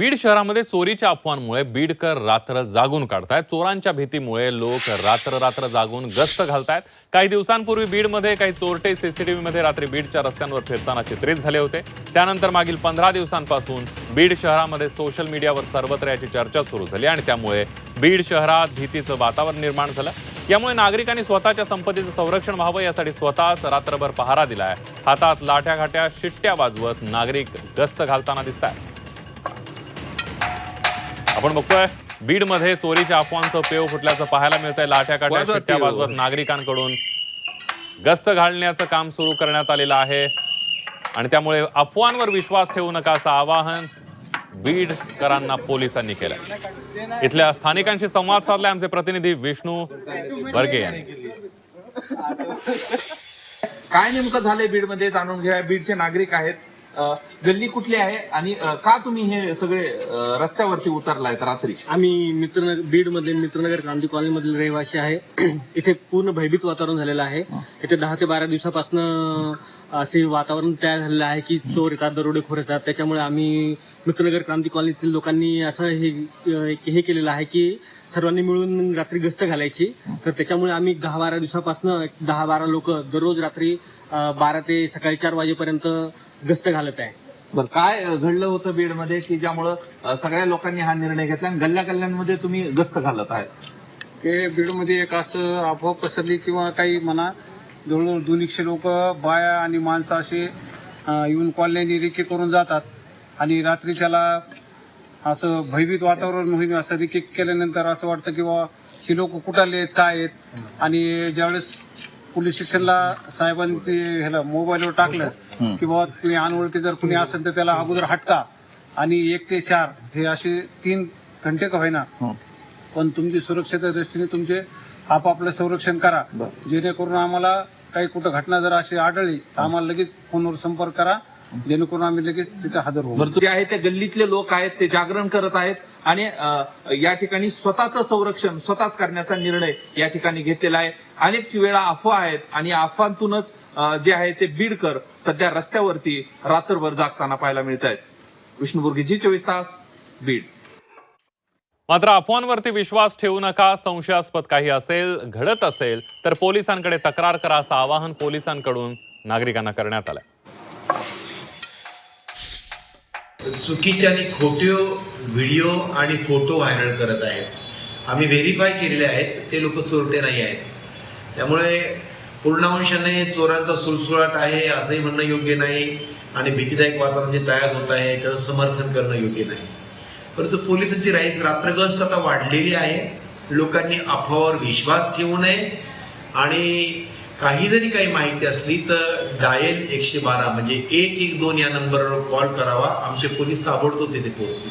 बीड शहरामध्ये चोरीच्या अफवांमुळे बीडकर रात्र जागून काढतायत. चोरांच्या भीतीमुळे लोक रात्र रात्र जागून गस्त घालतायत. काही दिवसांपूर्वी बीडमध्ये काही चोरटे सीसीटीव्हीमध्ये रात्री बीडच्या रस्त्यांवर फिरताना चित्रित झाले होते. त्यानंतर मागील पंधरा दिवसांपासून बीड शहरामध्ये सोशल मीडियावर सर्वत्र याची चर्चा सुरू झाली आणि त्यामुळे बीड शहरात भीतीचं वातावरण निर्माण झालं. यामुळे नागरिकांनी स्वतःच्या संपत्तीचं संरक्षण व्हावं यासाठी स्वतःच रात्रभर पहारा दिलाय. हातात लाठ्या घाट्या शिट्ट्या वाजवत नागरिक गस्त घालताना दिसत आहेत आपण बघतोय बीडमध्ये चोरीच्या अफवांचं पेव फुटल्याचं पाहायला मिळतंय. लाठ्या. वाजवत नागरिकांकडून. गस्त घालण्याचं काम सुरू करण्यात आलेलं आहे. आणि त्यामुळे अफवांवर विश्वास ठेवू नका असं आवाहन बीडकरांना पोलिसांनी केलं इथल्या स्थानिकांशी संवाद साधलाय आमचे प्रतिनिधी विष्णू वर्गे यांनी. काय नेमकं झालंय बीडमध्ये जाणून घ्या. बीडचे नागरिक आहेत. गल्ली कुठली आहे? आणि का तुम्ही हे सगळे रस्त्यावरती उतरलायत रात्री? आम्ही मित्रनगर बीड मधील मित्रनगर क्रांती कॉलनी मधील रहिवासी आहे. इथे पूर्ण भयभीत वातावरण झालेलं आहे. इथे दहा ते बारा दिवसापासून असे वातावरण तयार झालेलं आहे की चोर येतात दरोडेखोर येतात. त्याच्यामुळे आम्ही मित्रनगर क्रांती कॉलनीतील लोकांनी असं हे हे केलेलं आहे की सर्वांनी मिळून रात्री गस्त घालायची. तर त्याच्यामुळे आम्ही दहा बारा दिवसापासून दहा बारा लोक दररोज रात्री बारा ते सकाळी चार वाजेपर्यंत गस्त घालत आहे. बरं काय घडलं होतं बीडमध्ये की ज्यामुळं सगळ्या लोकांनी हा निर्णय घेतला आणि गल्ल्या गल्ल्यांमध्ये तुम्ही गस्त घालत आहात? ते बीडमध्ये एक असं अफवा पसरली किंवा काही म्हणा जवळजवळ दोनशे लोक बाया आणि माणसं असे येऊन कॉलनी रिके करून जातात आणि रात्री त्याला असं भयभीत वातावरण होईल असं रिके केल्यानंतर असं वाटतं की बाबा ही लोक कुठाले आहेत काय आहेत? आणि ज्यावेळेस पोलीस स्टेशनला साहेबांनी ते ह्याला मोबाईलवर टाकलं की बाबा तुम्ही अनोळखी जर कुणी असेल तर त्याला अगोदर हटका. आणि एक ते चार हे असे तीन घंटे का होईना. पण तुमची सुरक्षेच्या दृष्टीने तुमचे आपापलं संरक्षण करा. जेणेकरून आम्हाला काही कुठं घटना जर अशी आढळली तर आम्हाला लगेच फोनवर संपर्क करा. जेणेकरून आम्ही लगेच तिथे हजर होऊ. जे आहे ते गल्लीतले लोक आहेत ते जागरण करत आहेत आणि या ठिकाणी स्वतःचं संरक्षण स्वतःच करण्याचा निर्णय या ठिकाणी घेतलेला आहे. अनेक वेळा अफवा आहेत आणि अफवांतूनच जे आहे ते बीडकर सध्या रस्त्यावरती रात्रभर जागताना पाहायला मिळत आहेत विष्णुबुर्गी जी चोवीस तास बीड. मात्र अफवांवरती विश्वास ठेवू नका संशयास्पद काही असेल घडत असेल तर पोलिसांकडे तक्रार करा असं आवाहन पोलिसांकडून नागरिकांना करण्यात आलंय. चुकीचे आणि खोट्यो व्हिडिओ आणि फोटो व्हायरल करत आहेत. आम्ही व्हेरीफाय केलेले आहेत ते लोक चोरटे नाही आहेत. त्यामुळे पूर्णांशाने चोरांचा सुळसुळाट आहे असंही म्हणणं योग्य नाही. आणि भीतीदायक वातावरण जे तयार होत आहे त्याचं समर्थन करणं योग्य नाही. परंतु पोलिसांची राईट रात्रगस्त आता वाढलेली आहे. लोकांनी अफवावर विश्वास ठेवू नये. आणि काही जरी काही माहिती असली तर डायल एकशे बारा म्हणजे एक एक दोन या नंबरवर कॉल करावा. आमचे पोलीस ताबडतोब तिथे पोहोचतील.